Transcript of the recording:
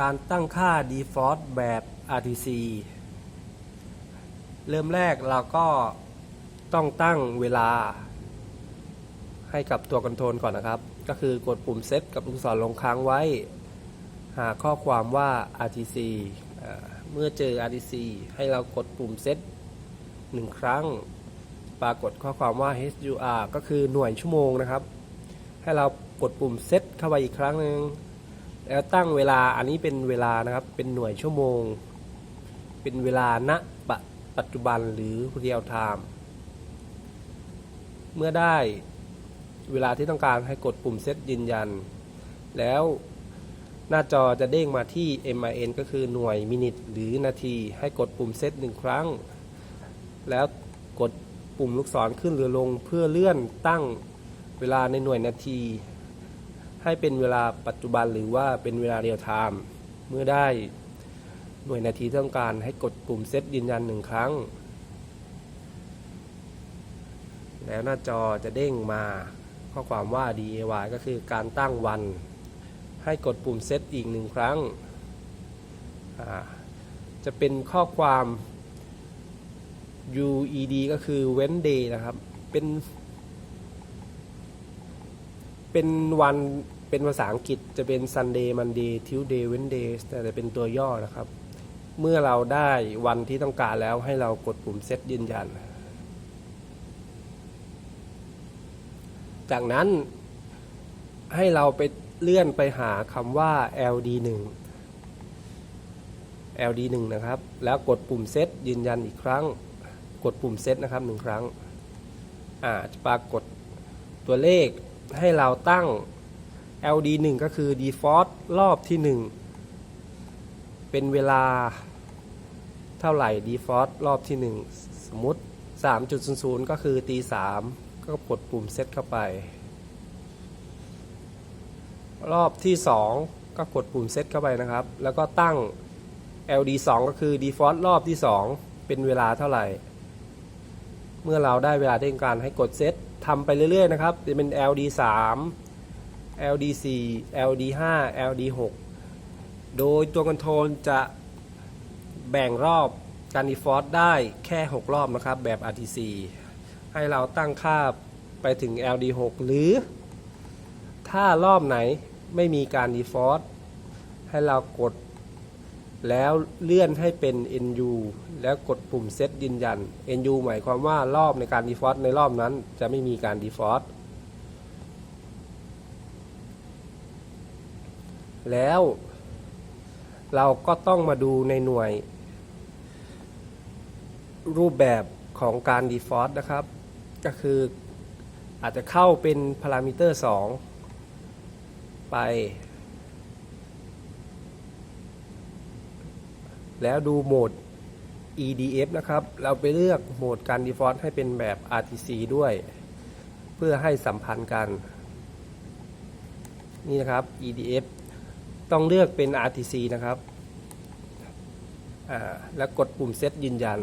การตั้งค่า default แบบ RTC เริ่มแรกเราก็ต้องตั้งเวลา ให้กับตัวคอนโทรลก่อนนะครับ ก็คือกดปุ่มเซตกับลูกศรลงค้างไว้ หาข้อความว่า RTC เอ่อเมื่อเจอ RTC ให้เรากดปุ่มเซตหนึ่งครั้ง ปรากฏข้อความว่า HUR ก็คือหน่วยชั่วโมงนะครับ ให้เรากดปุ่มเซตเข้าไปอีกครั้งหนึ่ง แล้วตั้งเวลาอันนี้เป็นเวลานะครับ เป็นหน่วยชั่วโมง เป็นเวลาณปปัจจุบันหรือ real time เมื่อได้เวลาที่ต้องการให้กดปุ่มเซตยืนยัน แล้วหน้าจอจะเด้งมาที่ MIN ก็คือหน่วยมินิทหรือนาที ให้กดปุ่มเซตหนึ่งครั้ง แล้วกดปุ่มลูกศรขึ้นหรือลงเพื่อเลื่อนตั้งเวลาในหน่วยนาที ให้เป็นเวลาปัจจุบันหรือว่าเป็นเวลาเรียลไทม์เมื่อได้หน่วยนาที่ต้องการให้กดปุ่มเซตยืนยันหนึ่งครั้ง แล้วหน้าจอจะเด้งมาข้อความว่า DAY ก็คือการตั้งวัน ให้กดปุ่มเซตอีกหนึ่งครั้ง จะเป็นข้อความ UED ก็คือเว้น day นะครับ เป็น เป็นวันเป็นภาษาอังกฤษจะเป็น Sunday Monday Tuesday Wednesday แต่เป็นตัวย่อนะครับ เมื่อเราได้วันที่ต้องการแล้วให้เรากดปุ่มเซตยืนยัน จากนั้นให้เราไปเลื่อนไปหาคำว่า LD1 LD1 นะครับ แล้วกดปุ่มเซตยืนยันอีกครั้ง กดปุ่มเซตนะครับหนึ่งครั้ง อ่าจะปรากฏตัวเลข ให้เราตั้ง LD1 ก็คือ default รอบที่ 1 เป็นเวลาเท่าไหร่ default รอบที่ 1 สมมุติ 3.00 ก็คือตี3ก็กดปุ่มเซตเข้าไป รอบที่ 2 ก็กดปุ่มเซตเข้าไปนะครับ แล้วก็ตั้ง LD2 ก็คือ default รอบที่ 2 เป็นเวลาเท่าไหร่ เมื่อเราได้เวลาที่ต้องการให้กดเซต ทำไปเรื่อยๆนะครับ จะเป็น LD3 LD4 LD5 LD6 โดยตัวคอนโทรลจะแบ่งรอบการ default ได้แค่ 6 รอบนะครับ แบบ RTC ให้เราตั้งค่าไปถึง LD6 หรือ ถ้ารอบไหนไม่มีการ default ให้เรากด แล้วเลื่อนให้เป็น NU แล้วกดปุ่มเซตยืนยัน NU หมายความว่ารอบในการ default ในรอบนั้นจะไม่มีการ default แล้ว เราก็ต้องมาดูในหน่วย รูปแบบของการ default นะครับ ก็คืออาจจะเข้าเป็นพารามิเตอร์ 2 ไป แล้วดูโหมด EDF นะครับ เราไปเลือกโหมดการ default ให้เป็นแบบ RTC ด้วย เพื่อให้สัมพันธ์กัน นี่นะครับ EDF ต้องเลือกเป็น RTC นะครับ แล้วกดปุ่มเซตยืนยัน